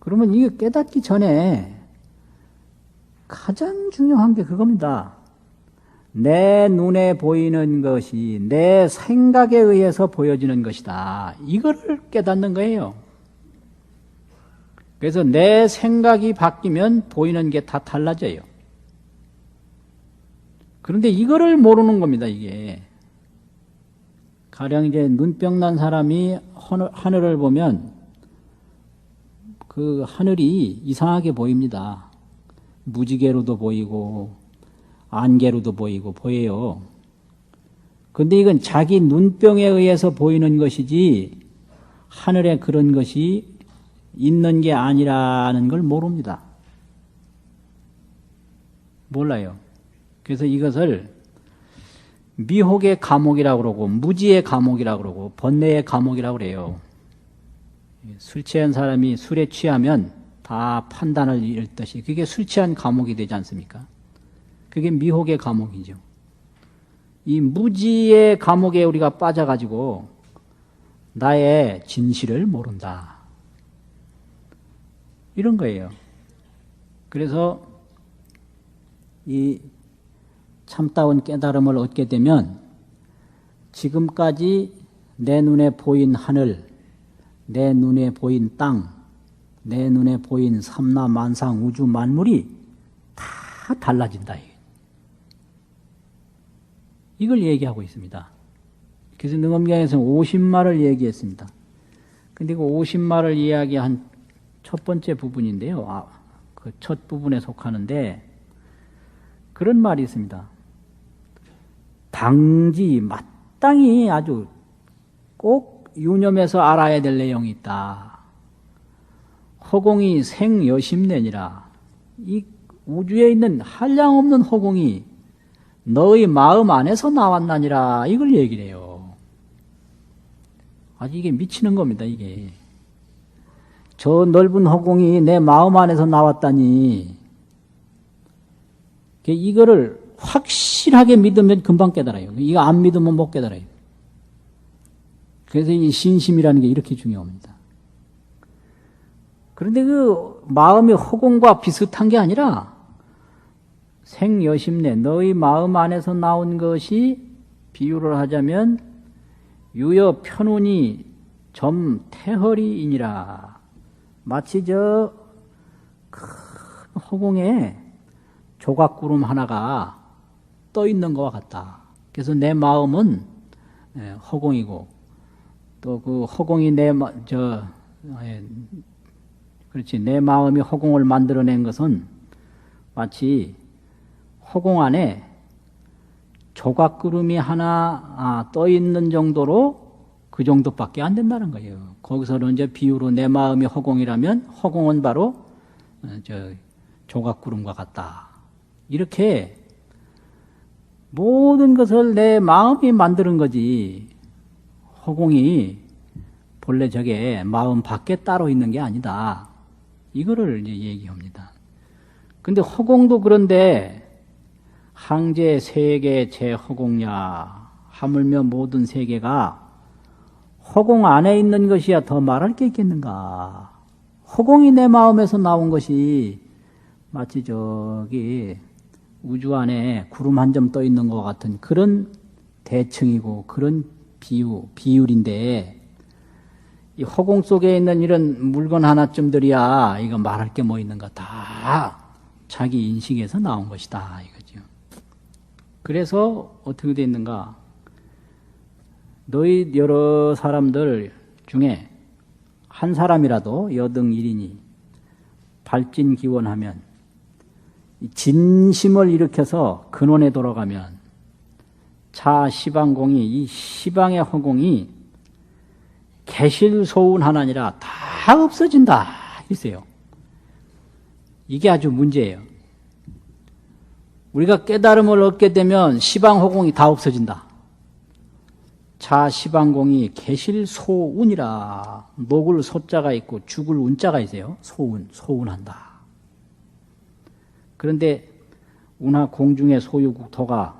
그러면 이게 깨닫기 전에 가장 중요한 게 그겁니다. 내 눈에 보이는 것이 내 생각에 의해서 보여지는 것이다. 이거를 깨닫는 거예요. 그래서 내 생각이 바뀌면 보이는 게 다 달라져요. 그런데 이거를 모르는 겁니다, 이게. 가령 이제 눈병 난 사람이 하늘- 하늘을 보면 그 하늘이 이상하게 보입니다. 무지개로도 보이고, 안개로도 보이고, 보여요. 근데 이건 자기 눈병에 의해서 보이는 것이지, 하늘에 그런 것이 있는 게 아니라는 걸 모릅니다. 몰라요. 그래서 이것을 미혹의 감옥이라고 그러고 무지의 감옥이라고 그러고 번뇌의 감옥이라고 그래요. 술 취한 사람이 술에 취하면 다 판단을 잃듯이 그게 술 취한 감옥이 되지 않습니까? 그게 미혹의 감옥이죠. 이 무지의 감옥에 우리가 빠져가지고 나의 진실을 모른다. 이런 거예요. 그래서 이 참다운 깨달음을 얻게 되면 지금까지 내 눈에 보인 하늘, 내 눈에 보인 땅, 내 눈에 보인 삼라 만상 우주 만물이 다 달라진다. 이걸 얘기하고 있습니다. 그래서 능엄경에서는 50마를 얘기했습니다. 근데 그 50마를 이야기한 첫 번째 부분인데요. 아, 그 첫 부분에 속하는데 그런 말이 있습니다. 당지 마땅히 아주 꼭 유념해서 알아야 될 내용이 있다. 허공이 생여심내니라. 이 우주에 있는 한량없는 허공이 너의 마음 안에서 나왔나니라. 이걸 얘기를 해요. 아주 이게 미치는 겁니다, 이게. 저 넓은 허공이 내 마음 안에서 나왔다니. 이거를 확실하게 믿으면 금방 깨달아요. 이거 안 믿으면 못 깨달아요. 그래서 이 신심이라는 게 이렇게 중요합니다. 그런데 그 마음의 허공과 비슷한 게 아니라 생여심내 너의 마음 안에서 나온 것이 비유를 하자면 유여 편운이 점 태허리이니라 마치 저 큰 허공에 조각구름 하나가 떠 있는 것과 같다. 그래서 내 마음은 예, 허공이고 또 그 허공이 내저 예, 그렇지 내 마음이 허공을 만들어낸 것은 마치 허공 안에 조각구름이 하나 아, 떠 있는 정도로 그 정도밖에 안 된다는 거예요. 거기서는 이제 비유로 내 마음이 허공이라면 허공은 바로 어, 저 조각구름과 같다. 이렇게 모든 것을 내 마음이 만드는 거지. 허공이 본래 저게 마음 밖에 따로 있는 게 아니다. 이거를 이제 얘기합니다. 근데 허공도 그런데 항제 세계 제 허공야 하물며 모든 세계가 허공 안에 있는 것이야 더 말할 게 있겠는가? 허공이 내 마음에서 나온 것이 마치 저기 우주 안에 구름 한 점 떠 있는 것 같은 그런 대칭이고 그런 비유, 비율인데 이 허공 속에 있는 이런 물건 하나쯤들이야 이거 말할 게 뭐 있는가 다 자기 인식에서 나온 것이다 이거죠. 그래서 어떻게 됐는가? 너희 여러 사람들 중에 한 사람이라도 여등 일이니 발진 기원하면 진심을 일으켜서 근원에 돌아가면 차 시방공이 이 시방의 허공이 개실소운 하나니라 다 없어진다 이세요. 이게 아주 문제예요. 우리가 깨달음을 얻게 되면 시방 허공이 다 없어진다. 차 시방공이 개실소운이라 녹을 소자가 있고 죽을 운자가 있어요. 소운, 소운한다. 그런데 운하 공중의 소유 국토가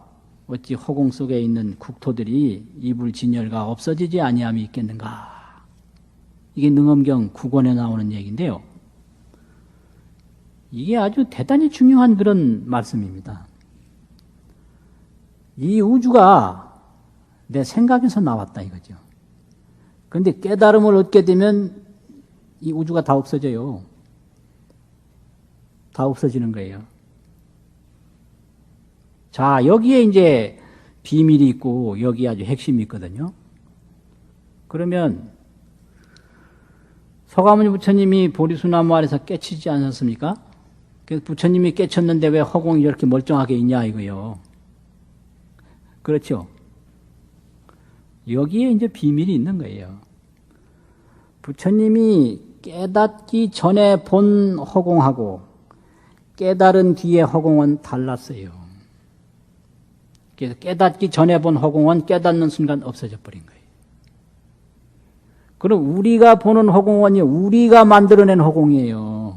어찌 허공 속에 있는 국토들이 이불 진열가 없어지지 아니함이 있겠는가? 이게 능엄경 9권에 나오는 얘기인데요. 이게 아주 대단히 중요한 그런 말씀입니다. 이 우주가 내 생각에서 나왔다 이거죠. 그런데 깨달음을 얻게 되면 이 우주가 다 없어져요. 다 없어지는 거예요. 자, 여기에 이제 비밀이 있고 여기 아주 핵심이 있거든요. 그러면 서가모니 부처님이 보리수나무 아래서 깨치지 않았습니까? 그래서 부처님이 깨쳤는데 왜 허공이 이렇게 멀쩡하게 있냐 이거요. 그렇죠? 여기에 이제 비밀이 있는 거예요. 부처님이 깨닫기 전에 본 허공하고 깨달은 뒤의 허공은 달랐어요. 그래서 깨닫기 전에 본 허공은 깨닫는 순간 없어져 버린 거예요. 그럼 우리가 보는 허공원이 우리가 만들어낸 허공이에요.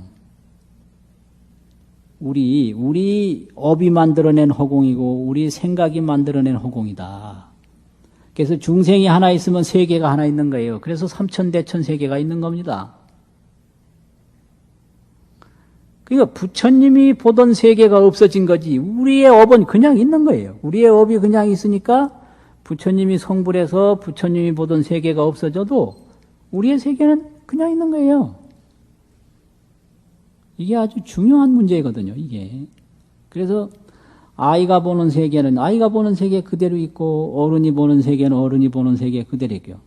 우리, 우리 업이 만들어낸 허공이고, 우리 생각이 만들어낸 허공이다. 그래서 중생이 하나 있으면 세계가 하나 있는 거예요. 그래서 삼천대천 세계가 있는 겁니다. 그러니까 부처님이 보던 세계가 없어진 거지, 우리의 업은 그냥 있는 거예요. 우리의 업이 그냥 있으니까 부처님이 성불해서 부처님이 보던 세계가 없어져도 우리의 세계는 그냥 있는 거예요. 이게 아주 중요한 문제거든요, 이게. 그래서 아이가 보는 세계는 아이가 보는 세계 그대로 있고 어른이 보는 세계는 어른이 보는 세계 그대로 있고요.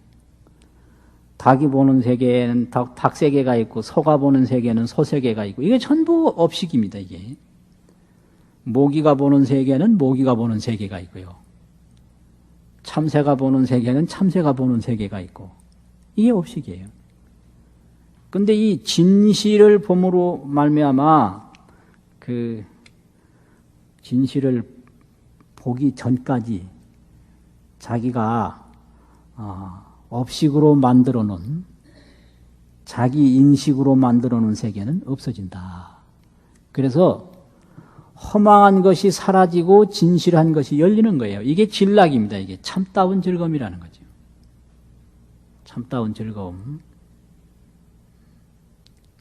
닭이 보는 세계는 닭, 닭 세계가 있고 소가 보는 세계는 소 세계가 있고 이게 전부 업식입니다, 이게. 모기가 보는 세계는 모기가 보는 세계가 있고요. 참새가 보는 세계는 참새가 보는 세계가 있고 이게 업식이에요. 근데 이 진실을 봄으로 말미암아 그 진실을 보기 전까지 자기가 어, 업식으로 만들어 놓은 자기 인식으로 만들어 놓은 세계는 없어진다. 그래서 허망한 것이 사라지고 진실한 것이 열리는 거예요. 이게 진락입니다. 이게 참다운 즐거움이라는 거죠. 참다운 즐거움.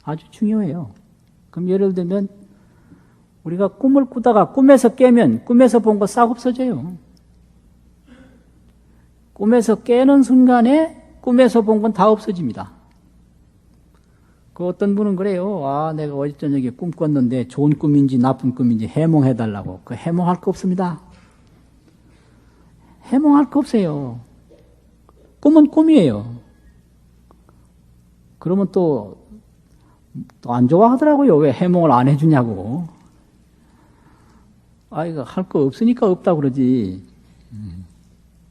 아주 중요해요. 그럼 예를 들면 우리가 꿈을 꾸다가 꿈에서 깨면 꿈에서 본 거 싹 없어져요. 꿈에서 깨는 순간에 꿈에서 본 건 다 없어집니다. 그 어떤 분은 그래요. 아, 내가 어제 저녁에 꿈 꿨는데 좋은 꿈인지 나쁜 꿈인지 해몽해달라고. 그 해몽할 거 없습니다. 해몽할 거 없어요. 꿈은 꿈이에요. 그러면 또, 또 안 좋아하더라고요. 왜 해몽을 안 해주냐고. 아, 이거 할 거 없으니까 없다 그러지.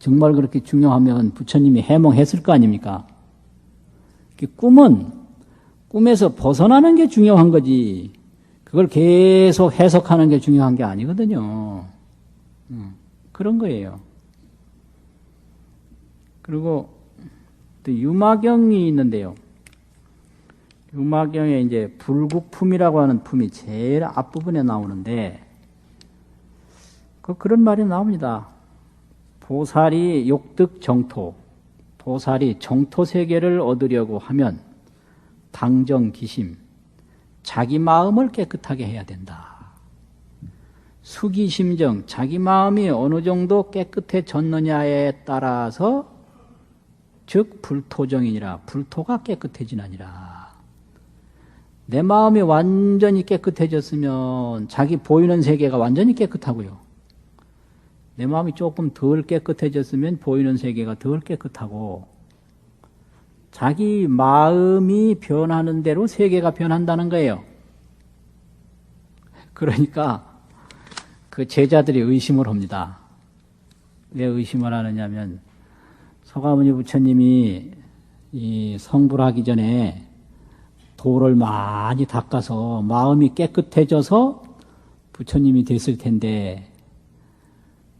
정말 그렇게 중요하면 부처님이 해몽했을 거 아닙니까? 꿈은 꿈에서 벗어나는 게 중요한 거지. 그걸 계속 해석하는 게 중요한 게 아니거든요. 그런 거예요. 그리고 또 유마경이 있는데요. 유마경에 이제 불국품이라고 하는 품이 제일 앞부분에 나오는데 그 그런 말이 나옵니다. 보살이 욕득 정토, 보살이 정토 세계를 얻으려고 하면 당정 기심, 자기 마음을 깨끗하게 해야 된다. 수기심정, 자기 마음이 어느 정도 깨끗해졌느냐에 따라서 즉 불토정이니라 불토가 깨끗해지느니라. 내 마음이 완전히 깨끗해졌으면 자기 보이는 세계가 완전히 깨끗하고요. 내 마음이 조금 덜 깨끗해졌으면 보이는 세계가 덜 깨끗하고 자기 마음이 변하는 대로 세계가 변한다는 거예요. 그러니까 그 제자들이 의심을 합니다. 왜 의심을 하느냐면 서가모니 부처님이 이 성불하기 전에 돌을 많이 닦아서 마음이 깨끗해져서 부처님이 됐을 텐데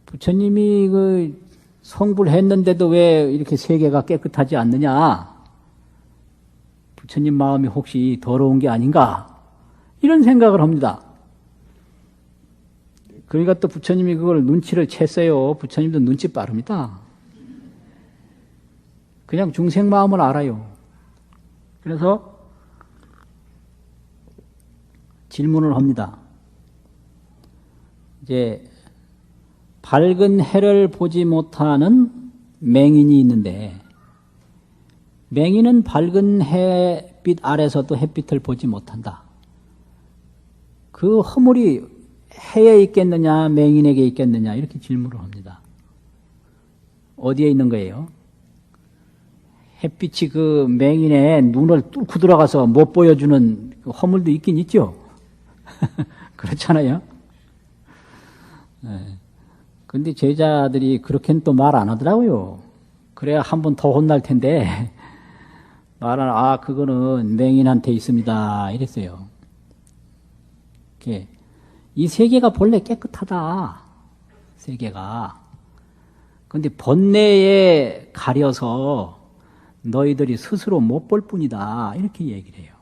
부처님이 그 성불 했는데도 왜 이렇게 세계가 깨끗하지 않느냐? 부처님 마음이 혹시 더러운 게 아닌가? 이런 생각을 합니다. 그러니까 또 부처님이 그걸 눈치를 챘어요. 부처님도 눈치 빠릅니다. 그냥 중생 마음을 알아요. 그래서 질문을 합니다. 이제 밝은 해를 보지 못하는 맹인이 있는데 맹인은 밝은 햇빛 아래서도 햇빛을 보지 못한다. 그 허물이 해에 있겠느냐, 맹인에게 있겠느냐, 이렇게 질문을 합니다. 어디에 있는 거예요? 햇빛이 그 맹인의 눈을 뚫고 들어가서 못 보여주는 그 허물도 있긴 있죠. 그렇잖아요. 네. 근데 제자들이 그렇게는 또 말 안 하더라고요. 그래야 한 번 더 혼날 텐데, 말은, 아, 그거는 맹인한테 있습니다. 이랬어요. 이렇게. 이 세계가 본래 깨끗하다. 세계가. 근데 번뇌에 가려서 너희들이 스스로 못 볼 뿐이다. 이렇게 얘기를 해요.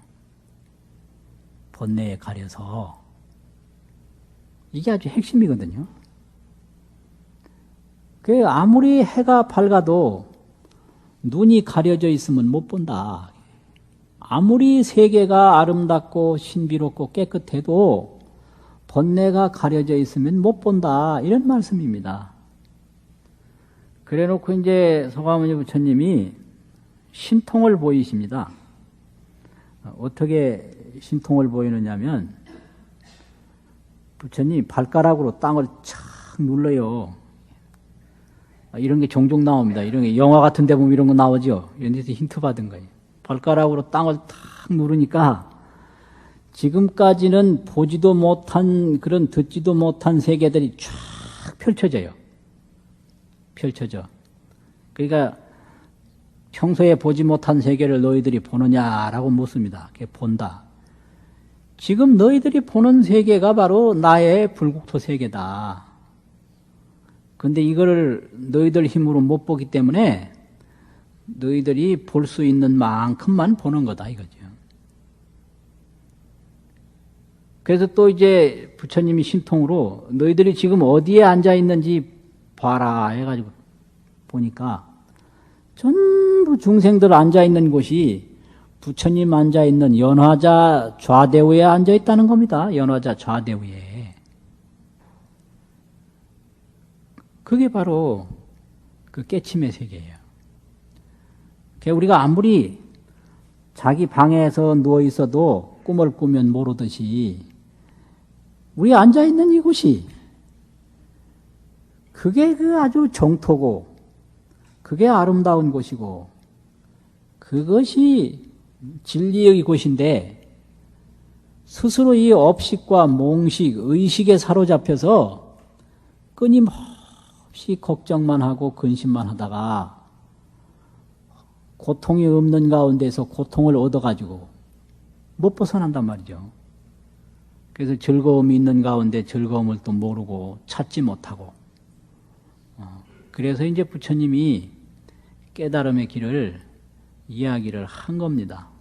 번뇌에 가려서. 이게 아주 핵심이거든요. 그 아무리 해가 밝아도 눈이 가려져 있으면 못 본다. 아무리 세계가 아름답고 신비롭고 깨끗해도 번뇌가 가려져 있으면 못 본다. 이런 말씀입니다. 그래 놓고 이제 서가모니 부처님이 신통을 보이십니다. 어떻게 신통을 보이느냐면 부처님 발가락으로 땅을 착 눌러요. 이런 게 종종 나옵니다. 이런 게 영화 같은 데 보면 이런 거 나오죠. 이런 데서 힌트 받은 거예요. 발가락으로 땅을 탁 누르니까 지금까지는 보지도 못한 그런 듣지도 못한 세계들이 쫙 펼쳐져요. 펼쳐져. 그러니까 평소에 보지 못한 세계를 너희들이 보느냐라고 묻습니다. 본다. 지금 너희들이 보는 세계가 바로 나의 불국토 세계다. 근데 이거를 너희들 힘으로 못 보기 때문에 너희들이 볼 수 있는 만큼만 보는 거다 이거죠. 그래서 또 이제 부처님이 신통으로 너희들이 지금 어디에 앉아 있는지 봐라 해가지고 보니까 전부 중생들 앉아 있는 곳이 부처님 앉아 있는 연화자 좌대우에 앉아 있다는 겁니다. 연화자 좌대우에. 그게 바로 그 깨침의 세계예요. 우리가 아무리 자기 방에서 누워 있어도 꿈을 꾸면 모르듯이 우리 앉아 있는 이곳이 그게 그 아주 정토고 그게 아름다운 곳이고 그것이 진리의 곳인데 스스로 이 업식과 몽식, 의식에 사로잡혀서 끊임없이 걱정만 하고 근심만 하다가 고통이 없는 가운데서 고통을 얻어가지고 못 벗어난단 말이죠. 그래서 즐거움이 있는 가운데 즐거움을 또 모르고 찾지 못하고 어, 그래서 이제 부처님이 깨달음의 길을 이야기를 한 겁니다.